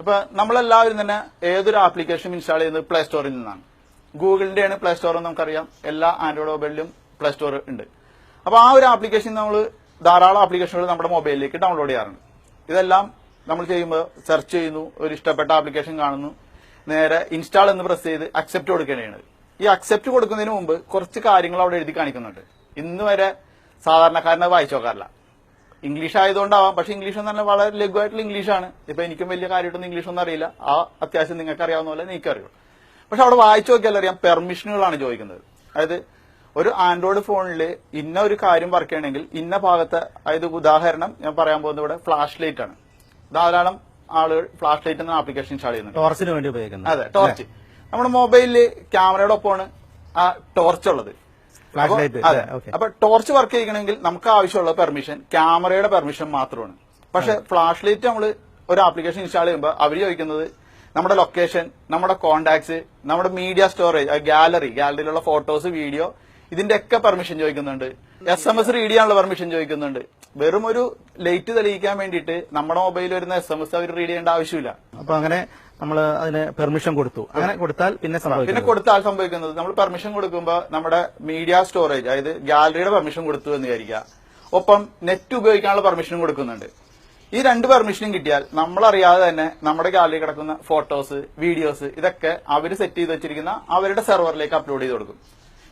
ഇപ്പൊ നമ്മളെല്ലാവരും തന്നെ ഏതൊരു ആപ്ലിക്കേഷൻ ഇൻസ്റ്റാൾ ചെയ്യുന്നത് പ്ലേ സ്റ്റോറിൽ നിന്നാണ്. ഗൂഗിളിന്റെയാണ് പ്ലേ സ്റ്റോർ എന്ന് നമുക്കറിയാം. എല്ലാ ആൻഡ്രോയിഡ് മൊബൈലിലും പ്ലേ സ്റ്റോർ ഉണ്ട്. അപ്പൊ ആ ഒരു ആപ്ലിക്കേഷൻ നമ്മൾ ധാരാളം ആപ്ലിക്കേഷനുകൾ നമ്മുടെ മൊബൈലിലേക്ക് ഡൗൺലോഡ് ചെയ്യാറുണ്ട്. ഇതെല്ലാം നമ്മൾ ചെയ്യുമ്പോൾ സെർച്ച് ചെയ്യുന്നു ഒരു ഇഷ്ടപ്പെട്ട ആപ്ലിക്കേഷൻ കാണുന്നു നേരെ ഇൻസ്റ്റാൾ എന്ന് പ്രസ് ചെയ്ത് അക്സെപ്റ്റ് കൊടുക്കുകയാണ്. ഈ അക്സെപ്റ്റ് കൊടുക്കുന്നതിന് മുമ്പ് കുറച്ച് കാര്യങ്ങൾ അവിടെ എഴുതി കാണിക്കുന്നുണ്ട്. ഇന്ന് വരെ സാധാരണക്കാരനെ വായിച്ചു നോക്കാറില്ല. ഇംഗ്ലീഷ് ആയതുകൊണ്ടാവാം പക്ഷെ ഇംഗ്ലീഷ് എന്ന് പറഞ്ഞാൽ വളരെ ലഘുവായിട്ടുള്ള ഇംഗ്ലീഷാണ്. ഇപ്പൊ എനിക്കും വലിയ കാര്യമായിട്ടൊന്നും ഇംഗ്ലീഷ് ഒന്നും അറിയില്ല. ആ അത്യാവശ്യം നിങ്ങൾക്ക് അറിയാവുന്ന പോലെ എനിക്ക് അറിയുള്ളൂ പക്ഷെ അവിടെ വായിച്ചു നോക്കിയാൽ അറിയാം പെർമിഷനുകളാണ് ചോദിക്കുന്നത്. അതായത് ഒരു ആൻഡ്രോയിഡ് ഫോണിൽ ഇന്ന ഒരു കാര്യം വർക്ക് ചെയ്യണമെങ്കിൽ ഇന്ന ഭാഗത്ത് അതായത് ഉദാഹരണം ഞാൻ പറയാൻ പോകുന്നത് ഇവിടെ ഫ്ലാഷ് ലൈറ്റ് ആണ്. ധാരാളം ആളുകൾ ഫ്ലാഷ് ലൈറ്റ് എന്ന ആപ്ലിക്കേഷൻ ഇൻസ്റ്റാൾ ചെയ്യുന്നുണ്ട്. ടോർച്ചിന് വേണ്ടി ഉപയോഗിക്കുന്നത്. അതെ ടോർച്ച്. നമ്മുടെ മൊബൈലിൽ ക്യാമറയുടെ ഒപ്പമാണ് ആ ടോർച്ച് ഉള്ളത്. അപ്പൊ- ടോർച്ച് വർക്ക് ചെയ്യണമെങ്കിൽ നമുക്ക് ആവശ്യമുള്ള പെർമിഷൻ ക്യാമറയുടെ പെർമിഷൻ മാത്രമാണ്. പക്ഷെ ഫ്ലാഷ് ലൈറ്റ് നമ്മൾ ഒരു ആപ്ലിക്കേഷൻ ഇൻസ്റ്റാൾ ചെയ്യുമ്പോൾ അവർ ചോദിക്കുന്നത് നമ്മുടെ ലൊക്കേഷൻ നമ്മുടെ കോണ്ടാക്ട്സ് നമ്മുടെ മീഡിയ സ്റ്റോറേജ് ഗാലറി ഗാലറിയിലുള്ള ഫോട്ടോസ് വീഡിയോ ഇതിന്റെ ഒക്കെ പെർമിഷൻ ചോദിക്കുന്നുണ്ട്. എസ് എം എസ് റീഡ് ചെയ്യാനുള്ള പെർമിഷൻ ചോദിക്കുന്നുണ്ട്. വെറും ഒരു ലൈറ്റ് തെളിയിക്കാൻ വേണ്ടിയിട്ട് നമ്മുടെ മൊബൈലിൽ വരുന്ന എസ് എം എസ് അവർ റീഡ് ചെയ്യേണ്ട ആവശ്യമില്ല. അപ്പൊ അങ്ങനെ നമ്മൾ അതിന് പെർമിഷൻ കൊടുത്തു. അങ്ങനെ കൊടുത്താൽ പിന്നെ പിന്നെ കൊടുത്താൽ സംഭവിക്കുന്നത്. നമ്മൾ പെർമിഷൻ കൊടുക്കുമ്പോൾ നമ്മുടെ മീഡിയ സ്റ്റോറേജ് അതായത് ഗാലറിയുടെ പെർമിഷൻ കൊടുത്തു എന്ന് വിചാരിക്കുക. ഒപ്പം നെറ്റ് ഉപയോഗിക്കാനുള്ള പെർമിഷനും കൊടുക്കുന്നുണ്ട്. ഈ രണ്ട് പെർമിഷനും കിട്ടിയാൽ നമ്മളറിയാതെ തന്നെ നമ്മുടെ ഗാലറി കിടക്കുന്ന ഫോട്ടോസ് വീഡിയോസ് ഇതൊക്കെ അവർ സെറ്റ് ചെയ്ത് വെച്ചിരിക്കുന്ന അവരുടെ സെർവറിലേക്ക് അപ്ലോഡ് ചെയ്ത് കൊടുക്കും.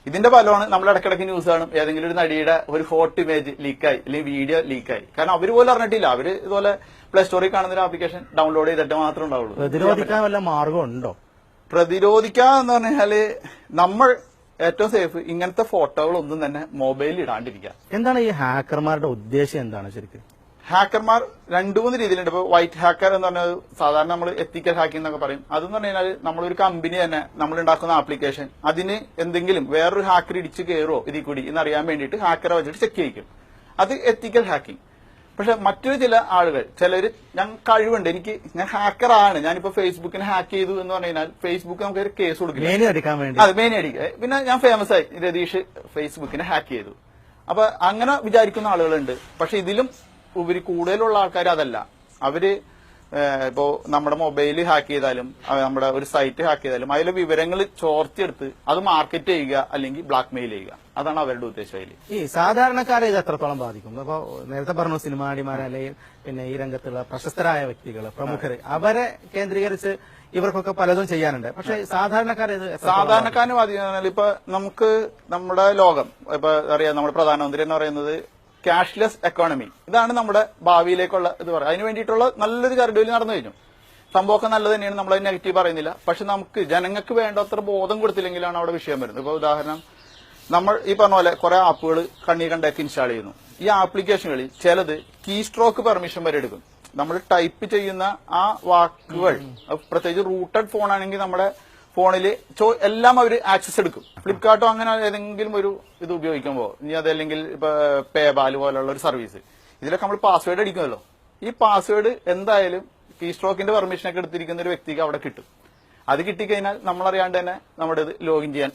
ഇതിന്റെ ഫലമാണ് നമ്മൾ ഇടയ്ക്കിടയ്ക്ക് ന്യൂസ് കാണും. ഏതെങ്കിലും ഒരു നടിയുടെ ഒരു ഫോട്ടോ ഇമേജ് ലീക്കായി അല്ലെങ്കിൽ വീഡിയോ ലീക്കായി കാരണം അവർ പോലും അറിഞ്ഞിട്ടില്ല. അവർ ഇതുപോലെ പ്ലേ സ്റ്റോറിൽ കാണുന്ന ഒരു ആപ്ലിക്കേഷൻ ഡൗൺലോഡ് ചെയ്തിട്ട് മാത്രമേ ഉണ്ടാവുള്ളൂ. പ്രതിരോധിക്കാൻ വല്ല മാർഗമുണ്ടോ പ്രതിരോധിക്കുക എന്ന് പറഞ്ഞാൽ നമ്മൾ ഏറ്റവും സേഫ് ഇങ്ങനത്തെ ഫോട്ടോകൾ ഒന്നും തന്നെ മൊബൈലിൽ ഇടാണ്ടിരിക്കുക. എന്താണ് ഈ ഹാക്കർമാരുടെ ഉദ്ദേശം എന്താണ് ശരിക്കും? ഹാക്കർമാർ രണ്ടു മൂന്ന് രീതിയിലുണ്ട്. ഇപ്പൊ വൈറ്റ് ഹാക്കർ എന്ന് പറഞ്ഞാൽ സാധാരണ നമ്മൾ എത്തിക്കൽ ഹാക്കിംഗ് എന്നൊക്കെ പറയും. അതെന്ന് പറഞ്ഞു കഴിഞ്ഞാൽ നമ്മളൊരു കമ്പനി തന്നെ നമ്മൾ ഉണ്ടാക്കുന്ന ആപ്ലിക്കേഷൻ അതിന് എന്തെങ്കിലും വേറൊരു ഹാക്കർ ഇടിച്ച് കയറുമോ ഇതിൽ കൂടി എന്നറിയാൻ വേണ്ടിയിട്ട് ഹാക്കറെ വെച്ചിട്ട് ചെക്ക് ചെയ്യിക്കും. അത് എത്തിക്കൽ ഹാക്കിംഗ് പക്ഷെ മറ്റൊരു ചില ആളുകൾ ചിലര് ഞാൻ കഴിവുണ്ട്. എനിക്ക് ഞാൻ ഹാക്കറാണ് ഞാനിപ്പോ ഫേസ്ബുക്കിനെ ഹാക്ക് ചെയ്തു എന്ന് പറഞ്ഞാൽ കഴിഞ്ഞാൽ ഫേസ്ബുക്ക് നമുക്ക് ഒരു കേസ് കൊടുക്കില്ല. മേനി വേണ്ടി. അതെ മെയിൻ അടിക്കുക. പിന്നെ ഞാൻ ഫേമസ് ആയി. രതീഷ് ഫേസ്ബുക്കിനെ ഹാക്ക് ചെയ്തു. അപ്പൊ അങ്ങനെ വിചാരിക്കുന്ന ആളുകളുണ്ട്. പക്ഷെ ഇതിലും ഉപരി കൂടുതലുള്ള ആൾക്കാർ അതല്ല. അവർ ഇപ്പോ നമ്മുടെ മൊബൈൽ ഹാക്ക് ചെയ്താലും നമ്മുടെ ഒരു സൈറ്റ് ഹാക്ക് ചെയ്താലും അതിലെ വിവരങ്ങൾ ചോർത്തിയെടുത്ത് അത് മാർക്കറ്റ് ചെയ്യുക അല്ലെങ്കിൽ ബ്ലാക്ക് മെയിൽ ചെയ്യുക. അതാണ് അവരുടെ ഉദ്ദേശം അതിൽ ഈ സാധാരണക്കാരെ ഇത് എത്രത്തോളം ബാധിക്കും? അപ്പൊ നേരത്തെ പറഞ്ഞു സിനിമാ നടിമാരെ അല്ലെങ്കിൽ പിന്നെ ഈ രംഗത്തുള്ള പ്രശസ്തരായ വ്യക്തികൾ പ്രമുഖർ അവരെ കേന്ദ്രീകരിച്ച് ഇവർക്കൊക്കെ പലതും ചെയ്യാനുണ്ട്. പക്ഷെ സാധാരണക്കാരെ ഇത് സാധാരണക്കാരന് ബാധിക്കുന്ന ഇപ്പൊ നമുക്ക് നമ്മുടെ ലോകം ഇപ്പൊ അറിയാം നമ്മുടെ പ്രധാനമന്ത്രി എന്ന് പറയുന്നത് ക്യാഷ്ലെസ് എക്കോണമി ഇതാണ് നമ്മുടെ ഭാവിയിലേക്കുള്ള ഇത് പറയുക. അതിന് വേണ്ടിയിട്ടുള്ള നല്ലൊരു ചരടുവലി നടന്നു കഴിഞ്ഞു. സംഭവമൊക്കെ നല്ലത് തന്നെയാണ്. നമ്മൾ നെഗറ്റീവ് പറയുന്നില്ല. പക്ഷെ നമുക്ക് ജനങ്ങൾക്ക് വേണ്ടത്ര ബോധം കൊടുത്തില്ലെങ്കിലാണ് അവിടെ വിഷയം വരുന്നത്. ഇപ്പോൾ ഉദാഹരണം നമ്മൾ ഈ പറഞ്ഞ പോലെ കുറെ ആപ്പുകൾ കണ്ണി കണ്ടൊക്കെ ഇൻസ്റ്റാൾ ചെയ്യുന്നു. ഈ ആപ്ലിക്കേഷനുകളിൽ ചിലത് കീ സ്ട്രോക്ക് പെർമിഷൻ വരെ എടുക്കും. നമ്മൾ ടൈപ്പ് ചെയ്യുന്ന ആ വാക്കുകൾ പ്രത്യേകിച്ച് റൂട്ടഡ് ഫോൺ ആണെങ്കിൽ നമ്മുടെ ഫോണിൽ എല്ലാം അവർ ആക്സസ് എടുക്കും. ഫ്ലിപ്കാർട്ടോ അങ്ങനെ ഏതെങ്കിലും ഒരു ഇത് ഉപയോഗിക്കുമ്പോൾ ഇനി അതല്ലെങ്കിൽ ഇപ്പൊ പേപാൽ പോലുള്ള ഒരു സർവീസ് ഇതിലൊക്കെ നമ്മൾ പാസ്വേഡ് അടിക്കുമല്ലോ ഈ പാസ്വേഡ് എന്തായാലും കീ സ്ട്രോക്കിന്റെ പെർമിഷൻ ഒക്കെ എടുത്തിരിക്കുന്ന ഒരു വ്യക്തിക്ക് അവിടെ കിട്ടും. അത് കിട്ടിക്കഴിഞ്ഞാൽ നമ്മളറിയാണ്ട് തന്നെ നമ്മുടെ ഇത് ലോഗിൻ ചെയ്യാൻ